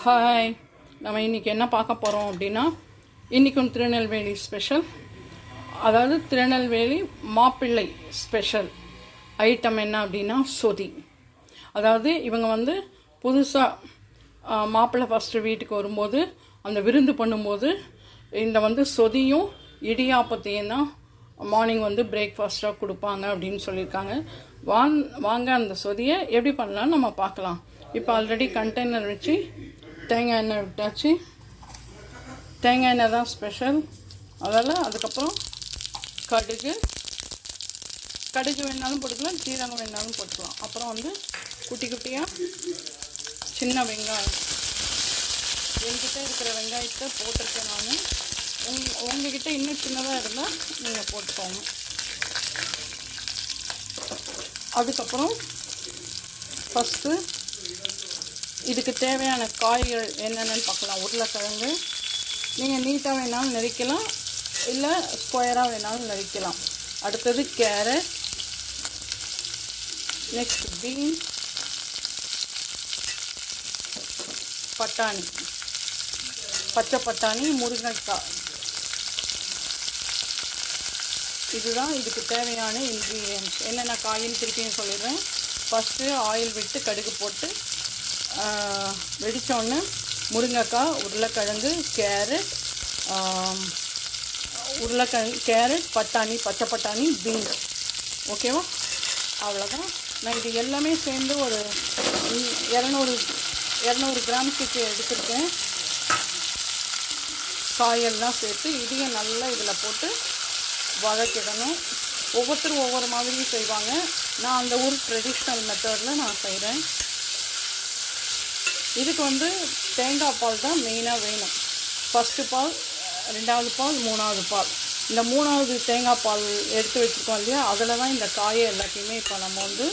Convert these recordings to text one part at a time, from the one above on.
Hi நம்ம இன்றைக்கி என்ன பார்க்க போகிறோம் அப்படின்னா இன்றைக்கும் திருநெல்வேலி ஸ்பெஷல் அதாவது திருநெல்வேலி மாப்பிள்ளை ஸ்பெஷல் ஐட்டம் என்ன அப்படின்னா சொதி. அதாவது இவங்க வந்து புதுசாக மாப்பிள்ளை ஃபஸ்ட்டு வீட்டுக்கு வரும்போது அந்த விருந்து பண்ணும்போது இந்த வந்து சொதியும் இடியாப்பத்தையும் தான் மார்னிங் வந்து பிரேக்ஃபாஸ்ட்டாக கொடுப்பாங்க அப்படின்னு சொல்லியிருக்காங்க. வாங் வாங்க அந்த சொதியை எப்படி பண்ணலாம்னு நம்ம பார்க்கலாம். இப்போ ஆல்ரெடி கண்டெய்னர் வச்சு தேங்காய் எண்ணெய் விட்டாச்சு. தேங்காய் எண்ணெய் தான் ஸ்பெஷல் அதில் அதுக்கப்புறம் கடுகு. கடுகு வேணாலும் போட்டுக்கலாம் சீரகம் வேணாலும் போட்டுக்கலாம். அப்புறம் வந்து குட்டி குட்டியாக சின்ன வெங்காயம். என்கிட்ட இருக்கிற வெங்காயத்தை போட்டிருக்கேன் நான். உங் உங்ககிட்ட இன்னும் சின்னதாக இருந்தால் நீங்கள் போட்டுக்கோங்க. அதுக்கப்புறம் ஃபஸ்ட்டு இதுக்கு தேவையான காய்கள் என்னென்னு பார்க்கலாம். உருளைக்கிழங்கு. நீங்கள் நீட்டாக வேணாலும் நறுக்கலாம். இல்லை ஸ்கொயராக வேணாலும் நறுக்கலாம். அடுத்தது கேரட். நெக்ஸ்ட் பீன்ஸ் பட்டாணி. பச்சை பட்டாணி முருங்கைக்காய். இதுதான் இதுக்கு தேவையான இன்க்ரீடியன்ஸ் என்னென்ன காயின்னு திருப்பியும் சொல்லிடுறேன். ஃபஸ்ட்டு ஆயில் விட்டு கடுகு போட்டு வெடித்தோடனே முருங்கைக்காய் உருளைக்கிழங்கு கேரட் உருளைக்கிழங்கு கேரட் பட்டாணி பச்சை பட்டாணி பீன்ஸ். ஓகேவா? அவ்வளோதான் நான் இது எல்லாமே சேர்ந்து ஒரு இரநூறு இரநூறு கிராம் கிட்ட எடுத்துருக்கேன். காயெல்லாம் சேர்த்து இதையும் நல்லா இதில் போட்டு வதக்கிடணும். ஒவ்வொருத்தரும் ஒவ்வொரு மாதிரியும் செய்வாங்க. நான் அந்த ஊர் ட்ரெடிஷ்னல் மெத்தடில் நான் செய்கிறேன் இதுக்கு வந்து தேங்காய் பால் தான் மெயினாக வேணும். ஃபஸ்ட்டு பால் ரெண்டாவது பால் மூணாவது பால். இந்த மூணாவது தேங்காய் பால் எடுத்து வச்சுருக்கோம் இல்லையா? அதில் தான் இந்த காயை எல்லாத்தையுமே இப்போ நம்ம வந்து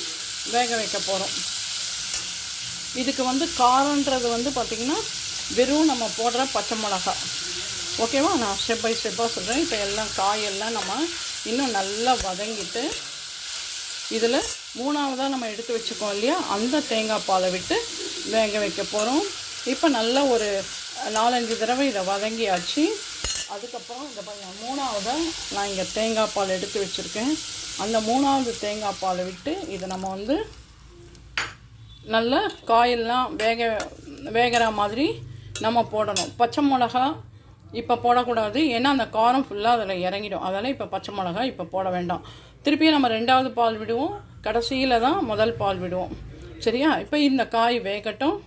வேக வைக்க போகிறோம் இதுக்கு வந்து காரன்றது வந்து பார்த்திங்கன்னா வெறும் நம்ம போடுற பச்சை மிளகா. ஓகேவா நான் ஸ்டெப் பை ஸ்டெப்பாக சொல்கிறேன் இப்போ எல்லாம் காயெல்லாம் நம்ம இன்னும் நல்லா வதங்கிட்டு இதில் மூணாவதாக நம்ம எடுத்து வச்சுக்கோம் இல்லையா? அந்த தேங்காய் பாலை விட்டு வேக வைக்க போகிறோம் இப்போ நல்லா ஒரு நாலஞ்சு தடவை இதை வதங்கியாச்சு. அதுக்கப்புறம் இந்த பாருங்க மூணாவதாக நான் இங்கே தேங்காய் பால் எடுத்து வச்சுருக்கேன். அந்த மூணாவது தேங்காய் பாலை விட்டு இதை நம்ம வந்து நல்லா காயெல்லாம் வேக வேகிற மாதிரி நம்ம போடணும். பச்சை மிளகா இப்போ போடக்கூடாது. ஏன்னா அந்த காரம் ஃபுல்லாக அதில் இறங்கிடும். அதனால் இப்போ பச்சை மிளகா இப்போ போட வேண்டாம். திருப்பியும் நம்ம ரெண்டாவது பால் விடுவோம். கடைசியில் தான் முதல் பால் விடுவோம். சரியா? இப்போ இந்த காய் வேகட்டும்.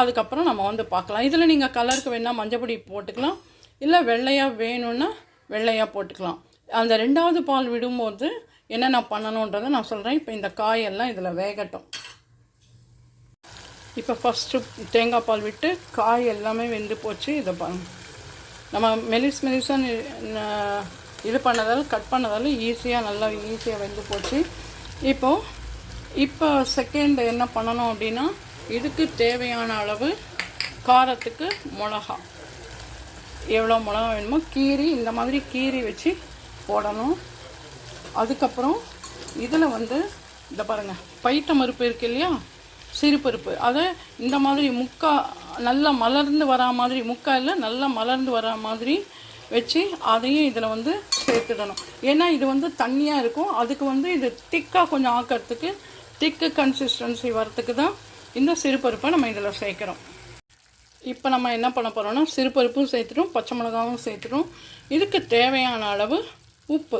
அதுக்கப்புறம் நம்ம வந்து பார்க்கலாம். இதில் நீங்கள் கலருக்கு வேணால் மஞ்சப்பொடி போட்டுக்கலாம். இல்லை வெள்ளையாக வேணும்னா வெள்ளையாக போட்டுக்கலாம். அந்த ரெண்டாவது பால் விடும்போது என்னென்ன பண்ணணுன்றதை நான் சொல்கிறேன் இப்போ இந்த காயெல்லாம் இதில் வேகட்டும். இப்போ ஃபஸ்ட்டு தேங்காய் பால் விட்டு காய் எல்லாமே வெந்து போச்சு. இதை பாருங்க. நம்ம மெலிஸ் மெலிசாக இது பண்ணதால் கட் பண்ணதால் ஈஸியாக நல்லா ஈஸியாக வெந்து போச்சு. இப்போது இப்போ செகண்ட் என்ன பண்ணணும் அப்படின்னா இதுக்கு தேவையான அளவு காரத்துக்கு மிளகா. எவ்வளோ மிளகா வேணுமோ கீரி இந்த மாதிரி கீரி வச்சு போடணும். அதுக்கப்புறம் இதில் வந்து இந்த பாருங்கள் பைட்ட மறுப்பு இருக்கு இல்லையா? சிறுபருப்பு. அதை இந்த மாதிரி முக்கா நல்லா மலர்ந்து வரா மாதிரி முக்கா இல்லை நல்லா மலர்ந்து வரா மாதிரி வச்சு அதையும் இதில் வந்து சேர்த்துடணும். ஏன்னா இது வந்து தண்ணியாக இருக்கும். அதுக்கு வந்து இது திக்காக கொஞ்சம் ஆக்கிறதுக்கு திக்கு கன்சிஸ்டன்சி வரத்துக்கு தான் இந்த சிறுபருப்பை நம்ம இதில் சேர்க்குறோம். இப்போ நம்ம என்ன பண்ண போகிறோம்னா சிறுபருப்பும் சேர்த்துட்டோம் பச்சை மிளகாவும் சேர்த்துட்டோம். இதுக்கு தேவையான அளவு உப்பு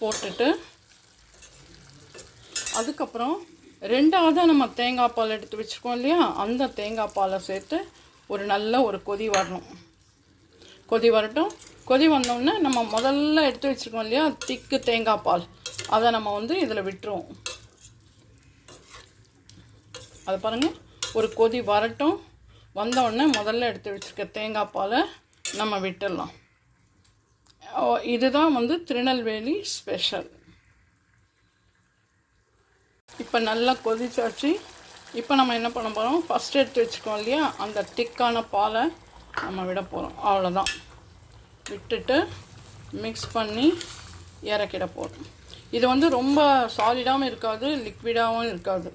போட்டுட்டு அதுக்கப்புறம் ரெண்டாவதாக நம்ம தேங்காய் பால் எடுத்து வச்சுருக்கோம் இல்லையா? அந்த தேங்காய் பாலை சேர்த்து ஒரு நல்ல ஒரு கொதி வரணும். கொதி வரட்டும். கொதி வந்தோடனே நம்ம முதல்ல எடுத்து வச்சுருக்கோம் இல்லையா? திக்கு தேங்காய் பால். அதை நம்ம வந்து இதில் விட்டுருவோம். அதை பாருங்கள் ஒரு கொதி வரட்டும். வந்தவுடனே முதல்ல எடுத்து வச்சுருக்க தேங்காய் பாலை நம்ம விட்டுடலாம். இதுதான் வந்து திருநெல்வேலி ஸ்பெஷல் இப்போ நல்லா கொதிச்சாச்சு. இப்போ நம்ம என்ன பண்ண போகிறோம் ஃபஸ்ட் எடுத்து வச்சுக்கோம் இல்லையா? அந்த திக்கான பாலை நம்ம விட போகிறோம் அவ்வளோதான் விட்டுட்டு மிக்ஸ் பண்ணி இறக்கிட போகிறோம் இது வந்து ரொம்ப சாலிடாகவும் இருக்காது லிக்விடாகவும் இருக்காது.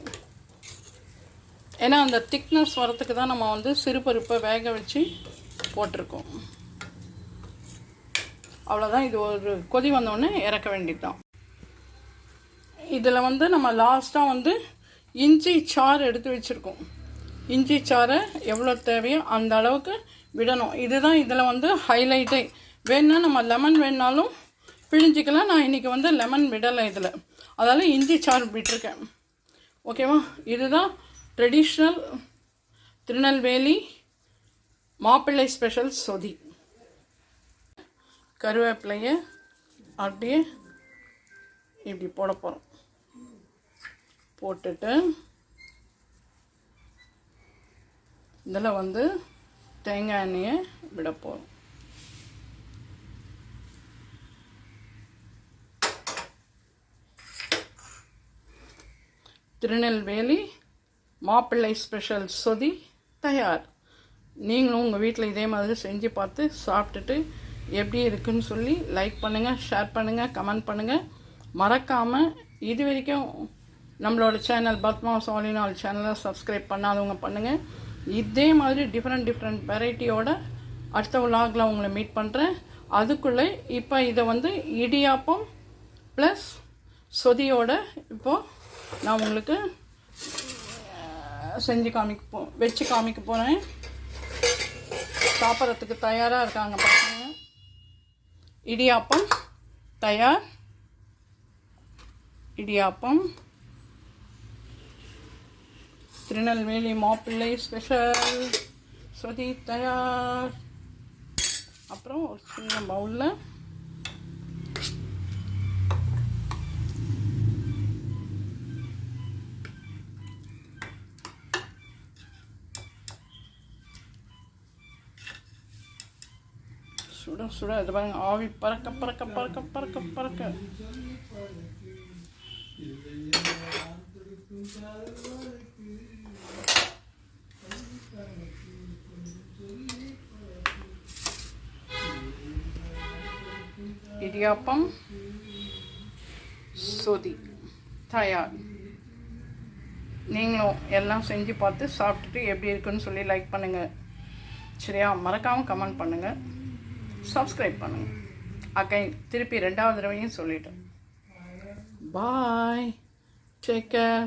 ஏன்னா அந்த திக்னஸ் வரத்துக்கு தான் நம்ம வந்து சிறுபருப்பை வேக வச்சு போட்டிருக்கோம். அவ்வளோதான் இது ஒரு கொதி வந்தோடனே இறக்க வேண்டியதுதான். இதில் வந்து நம்ம லாஸ்ட்டாக வந்து இஞ்சி சாறு எடுத்து வச்சுருக்கோம். இஞ்சி சாறை எவ்வளோ தேவையோ அந்த அளவுக்கு விடணும். இதுதான் இதில் வந்து ஹைலைட்டே வேணுன்னா நம்ம லெமன் வேணுனாலும் பிழிஞ்சிக்கலாம். நான் இன்றைக்கி வந்து லெமன் விடலை இதில். அதால் இஞ்சி சாறு விட்டுருக்கேன். ஓகேவா இதுதான் ட்ரெடிஷ்னல் திருநெல்வேலி மாப்பிள்ளை ஸ்பெஷல் சொதி. கருவேப்பிலையை அப்படியே இப்படி போட போகிறோம் போட்டுட்டு இதில் வந்து தேங்காய் எண்ணெயை விட போகிறோம் திருநெல்வேலி மாப்பிள்ளை ஸ்பெஷல் சொதி தயார். நீங்களும் உங்கள் வீட்டில் இதே மாதிரி செஞ்சு பார்த்து சாப்பிட்டுட்டு எப்படி இருக்குன்னு சொல்லி லைக் பண்ணுங்கள் ஷேர் பண்ணுங்கள் கமெண்ட் பண்ணுங்கள் மறக்காமல் இது வரைக்கும் நம்மளோட சேனல் பத்மா சாலினால் சேனலை சப்ஸ்கிரைப் பண்ணாதவங்க பண்ணுங்கள் இதே மாதிரி டிஃப்ரெண்ட் டிஃப்ரெண்ட் வெரைட்டியோட அடுத்த விலாகில் உங்களை மீட் பண்ணுறேன் அதுக்குள்ளே இப்போ இதை வந்து இடியாப்பம் ப்ளஸ் சொதியோட இப்போது நான் உங்களுக்கு செஞ்சு காமிக்க போ வச்சு காமிக்க போகிறேன் சாப்பிட்றதுக்கு தயாராக இருக்காங்க பாருங்க. இடியாப்பம் தயார். இடியாப்பம். திருநெல்வேலி மாப்பிள்ளை ஸ்பெஷல் ஸ்வதி தயார். அப்புறம் ஒரு சின்ன பவுலில் சுட சுட இது பாருங்க. ஆவி பறக்க பறக்க பறக்க பறக்க பறக்க. இடியாப்பம் சொதி தயார். நீங்களும் எல்லாம் செஞ்சு பார்த்து சாப்பிட்டுட்டு எப்படி இருக்குன்னு சொல்லி லைக் பண்ணுங்கள் சரியா? மறக்காமல் கமெண்ட் பண்ணுங்கள் சப்ஸ்கிரைப் பண்ணுங்கள் அக்கை திருப்பி ரெண்டாவது தடவையும் சொல்லிட்டேன். Bye take care